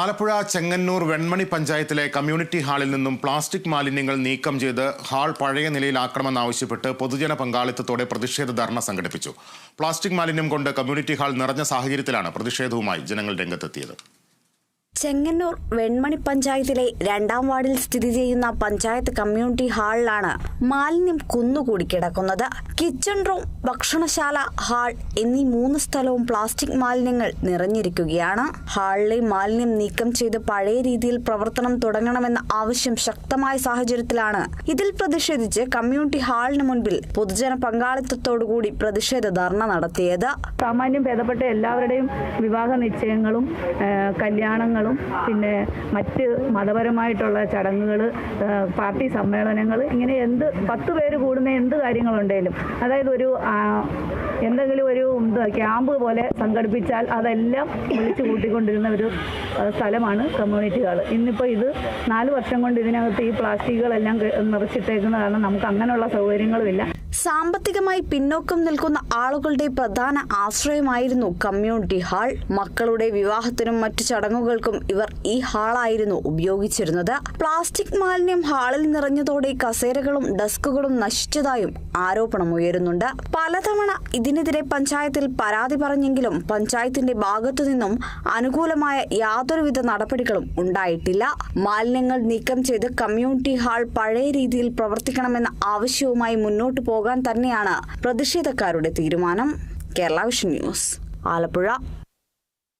ആലപ്പുഴ ചെങ്ങന്നൂർ വെൺമണി പഞ്ചായത്തിലെ കമ്മ്യൂണിറ്റി ഹാളിൽ നിന്നും പ്ലാസ്റ്റിക് മാലിന്യങ്ങൾ നീക്കം ചെയ്ത് ഹാൾ പഴയ നിലയിലാക്കണമെന്നാവശ്യപ്പെട്ട് പൊതുജന പങ്കാളിത്തത്തോടെ പ്രതിഷേധ ധർണ സംഘടിപ്പിച്ചു. പ്ലാസ്റ്റിക് മാലിന്യം കൊണ്ട് കമ്മ്യൂണിറ്റി ഹാൾ നിറഞ്ഞ സാഹചര്യത്തിലാണ് പ്രതിഷേധവുമായി ജനങ്ങൾ രംഗത്തെത്തിയത്. ചെങ്ങന്നൂർ വെൺമണി പഞ്ചായത്തിലെ രണ്ടാം വാർഡിൽ സ്ഥിതി ചെയ്യുന്ന പഞ്ചായത്ത് കമ്മ്യൂണിറ്റി ഹാളിലാണ് മാലിന്യം കുന്നുകൂടി കിടക്കുന്നത്. കിച്ചൺ റൂം ഭക്ഷണശാല ഹാൾ എന്നീ മൂന്ന് സ്ഥലവും പ്ലാസ്റ്റിക് മാലിന്യങ്ങൾ നിറഞ്ഞിരിക്കുകയാണ്. ഹാളിലെ മാലിന്യം നീക്കം ചെയ്ത് പഴയ രീതിയിൽ പ്രവർത്തനം തുടങ്ങണമെന്ന ആവശ്യം ശക്തമായ സാഹചര്യത്തിലാണ്. ഇതിൽ പ്രതിഷേധിച്ച് കമ്മ്യൂണിറ്റി ഹാളിന് മുൻപിൽ പൊതുജന പങ്കാളിത്തത്തോടുകൂടി പ്രതിഷേധ ധർണ നടത്തിയത്. സാമാന്യം ഭേദപ്പെട്ട എല്ലാവരുടെയും വിവാഹ നിശ്ചയങ്ങളും ആ, കല്യാണങ്ങളും പിന്നെ മറ്റ് മതപരമായിട്ടുള്ള ചടങ്ങുകൾ പാർട്ടി സമ്മേളനങ്ങൾ ഇങ്ങനെ എന്ത് പത്ത് പേര് കൂടുന്ന എന്ത് കാര്യങ്ങളുണ്ടെങ്കിലും അതായത് ഒരു എന്തെങ്കിലും ഒരു ക്യാമ്പ് പോലെ സംഘടിപ്പിച്ചാൽ അതെല്ലാം വിളിച്ചു കൂട്ടിക്കൊണ്ടിരുന്ന ഒരു സ്ഥലമാണ് കമ്മ്യൂണിറ്റി ഹാൾ ഇന്നിപ്പോൾ ഇത് നാല് വർഷം കൊണ്ട് ഇതിനകത്ത് ഈ പ്ലാസ്റ്റിക്കുകളെല്ലാം നിറച്ചിട്ടേക്കുന്ന കാരണം നമുക്ക് അങ്ങനെയുള്ള സൗകര്യങ്ങളുമില്ല. സാമ്പത്തികമായി പിന്നോക്കം നിൽക്കുന്ന ആളുകളുടെ പ്രധാന ആശ്രയമായിരുന്നു കമ്മ്യൂണിറ്റി ഹാൾ. മക്കളുടെ വിവാഹത്തിനും മറ്റു ചടങ്ങുകൾക്കും ഇവർ ഈ ഹാളായിരുന്നു ഉപയോഗിച്ചിരുന്നത്. പ്ലാസ്റ്റിക് മാലിന്യം ഹാളിൽ നിറഞ്ഞതോടെ കസേരകളും ഡെസ്കുകളും നശിച്ചതായും ആരോപണമുയരുന്നുണ്ട് പലതവണ ഇതിനെതിരെ പഞ്ചായത്തിൽ പരാതി പറഞ്ഞെങ്കിലും പഞ്ചായത്തിന്റെ ഭാഗത്തു നിന്നും അനുകൂലമായ യാതൊരുവിധ നടപടികളും ഉണ്ടായിട്ടില്ല. മാലിന്യങ്ങൾ നീക്കം ചെയ്ത് കമ്മ്യൂണിറ്റി ഹാൾ പഴയ രീതിയിൽ പ്രവർത്തിക്കണമെന്ന ആവശ്യവുമായി മുന്നോട്ടു പോകാൻ തന്നെയാണ് പ്രതിഷേധക്കാരുടെ തീരുമാനം. Kerala vision news Alappuzha.